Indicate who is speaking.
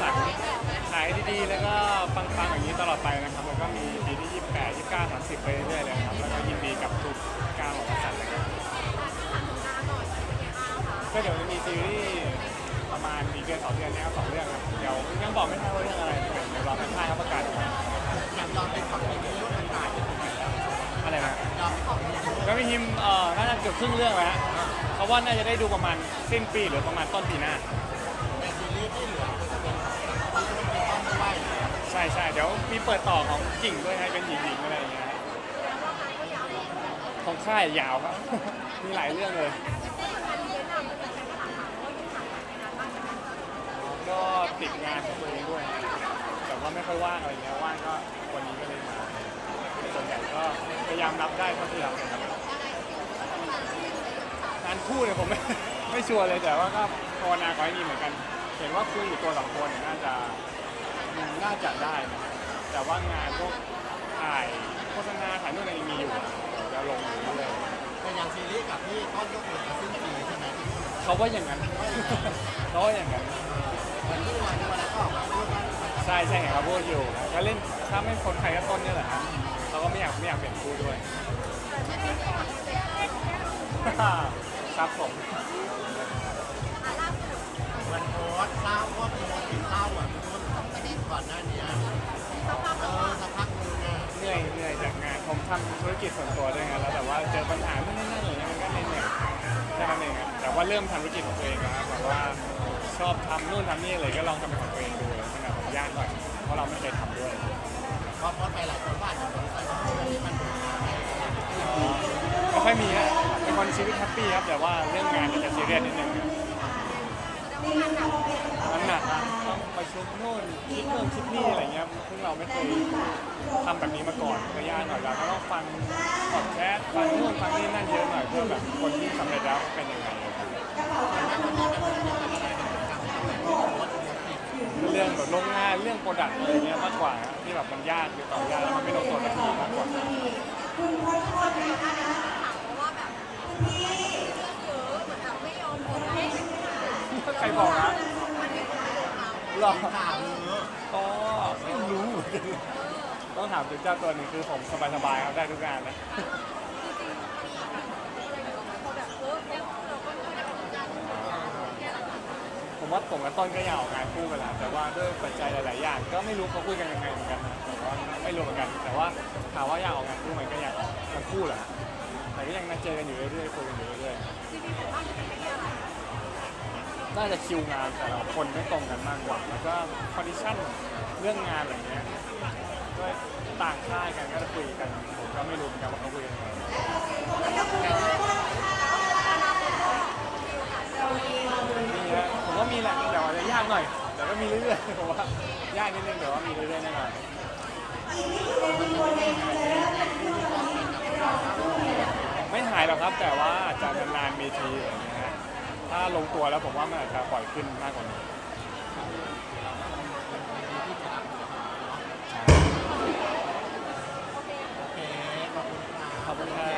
Speaker 1: สันขายดีๆ แล้วก็ปังๆอย่างนี้ตลอดไปนะครับ แล้วก็มีปีที่ 28 29 30 ไปเรื่อยๆเลยนะครับ แล้วก็ยินดีกับทุกการของวสันต์เลยครับก็เดี๋ยวจะมีซีรีส์ประมาณอีกเดือนสองเดือนเนี้ครับสองเรื่องครับ เดี๋ยวยังบอกไม่ได้ว่าเรื่องอะไรเดี๋ยวรอค่ายเขาประกาศออกมา
Speaker 2: อยากยอมเป็นของในนี้มันตายไปรงไหนแล้ว
Speaker 1: อะไรนะ
Speaker 2: ยอมเป็นของในนี้
Speaker 1: ก็มีทีมเอ่อน่าจะเกือบครึ่งเรื่องแล้วเขาว่าน่าจะได้ดูประมาณสิ้นปีหรือประมาณต้นปีหน้า
Speaker 2: ในซีรีส์ที่เหลือ ดี๋ย
Speaker 1: วมีเปิดต่อของกิ่งด้วยให้เป็นหญิงๆอะไรอย่างเงี้ยของค่ายยาวครับ มีหลายเรื่องเลย ก็ติดงานของตัวเองด้วย แต่ว่าไม่ค่อยว่างอะไรเงี้ยว่างก็วันนี้ก็เลยมาส่วนใหญ่ก็พยายามรับได้เท่าที่รับนะครับงานคู่เนี่ยผมไม่ไม่ชัวร์เลยแต่ว่าก็ภาวนาขอให้มีเหมือนกัน เห็นว่าคุยอยู่ตัวสองตัวเนี่ย น่าจะอืมน่าจะได้นะแต่ว่างานพวกถ่ายโฆษณาถ่ายนู่นอะไรมีอยู่เดี๋ยวจะลงอยู่เรื่อย
Speaker 2: แต่อย่างซีรีส์กับที่ต้นก็คือจะสิ้นปีใช่ไหมที่พูด
Speaker 1: ๆเขาว่าอย่างนั้นเขาว่าอย่างนั้น
Speaker 2: เหมือนที่วันที่วันนั้นก็ออกมาพูดว่ามันจะ
Speaker 1: ใช่ใช่เห็นเขาพูดอยู่ก็เล่นถ้าไม่พ้นใครก็ต้นเนี่ยแหละครับเขาก็ไม่อยากไม่อยากเปลี่ยนคู่ด้วย ครับผม ผมทำธุรกิจส่วนตัวด้วยไงแล้วแต่ว่าเจอปัญหาไม่นนั่นอะไรเงี้ยมันก็เหนื่อยๆแค่นั้นเองอะแต่ว่าเริ่มทำธุรกิจของตัวเองแล้วครับแบบว่าชอบทำนู่นทำนี่เลยก็ลองทำเป็นของตัวเองดูเลยขนาดผมยากหน่อยเพราะเราไม่เคยทำด้วย
Speaker 2: พอโพสต์ไปหลายคนว่าอาจจะสงสัยว่าเฮ้ยมัน
Speaker 1: ไม่ค่อยมีฮะเป็นคนชีวิตแฮปปี้ครับแต่ว่าเรื่องงานมันจะซีเรียสนิดนึง มันหนักอะต้องปชุมนู่นคิดนู่นคิดนี่อะไรเงี้ยซึ่งเราไม่เคยทำแบบนี้มาก่อนก็ยากหน่อยเราก็ต้องฟังพอดแคสต์ฟังนู่นฟังนี่นั่นเยอะหน่อยเพื่อแบบคนที่สำเร็จแล้วเป็นยังไงเรื่องแบบโรงงานเรื่องโปรดักต์อะไรเงี้ยมากกว่าที่แบบมันยากหรือต่อยากแล้วมันไม่ลงตัวสักทีมากกว่าใครบอกนะ หรอ
Speaker 2: ข่าวเออ
Speaker 1: ก็ไม่รู้เหมือนกันต้องถามถึงเจ้าตัวนึ่งคือผมสบายๆครับได้ทุกงานนะ ผมว่าผมกับต้นก็อยากออกงานคู่กันแหละแต่ว่าด้วยปัจจัยหลายๆอย่างก็ไม่รู้เขาคุยกันยังไงเหมือนกันนะแต่ว่าไม่รู้เหมือนกัน แต่ว่าถามว่าอยากออกงานคู่ไหมก็อยากออกทั้งคู่แหละแต่ก็ยังนัดเจอกันอยู่เรื่อยๆคุยกันอยู่เรื่อยๆ น่าจะคิวงานแต่ละคนไม่ตรงกันมากกว่า แล้วก็คอนดิชั่นเรื่องงานอะไรเงี้ยด้วยต่างค่ายกันก็จะคุยกันผมก็ไม่รู้เหมือนกันว่าเขาคุยกันยังไงมีฮะผมว่ามีแหละแต่ว่าจะยากหน่อย แต่ก็มีเรื่อยๆผมว่ายากนิดนึงแต่ว่ามีเรื่อยๆแน่นอนไม่หายหรอกครับแต่ว่าอาจจะนานๆมีทีอะไรอย่างเงี้ยฮะาลงตัวแล้วผมว่ามันอาจจะปล่อยขึ้นมากกว่านี้
Speaker 2: ขอบคุณครับ